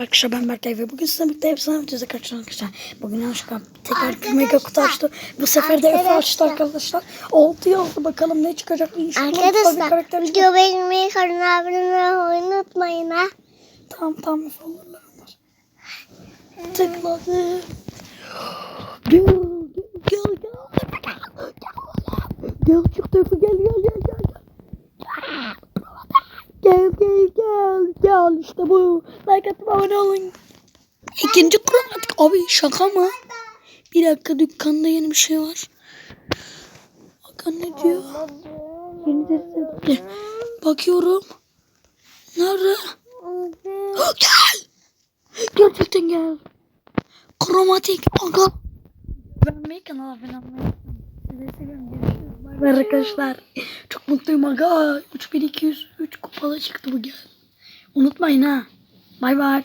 Arkadaşlar ben Berkay ve bugün sizinle birlikte efsane videoda karşılaştık arkadaşlar. Bugün yanlışlıkla tekrar mega kutu açtı. Bu sefer de Efe açtı arkadaşlar. Oldu yazdı bakalım ne çıkacak. İnşallah Arkadaşlar video beğenmeyi, kanala abone olmayı unutmayın ha. Tamam tamam Efe olurlar onlar. Tıkladı. Gel gel gel gel. Gel Gel çıktı Efe gel gel. gel. Gel gel gel işte bu. Like atıp abone olun. İkinci kromatik. Abi şaka mı? Bir dakika dükkanda yeni bir şey var. Bakın ne diyor? Yeni de Bakıyorum. Nerede? gel. Gerçekten gel. Kromatik. Aga. Beğenmeyi kanala abone olmayı. Sizi seviyorum. Görüşürüz. Bay bay arkadaşlar. Çok mutluyum aga. 3203 kupalı çıktı bu gel. Unutmayın ha. Bay bay.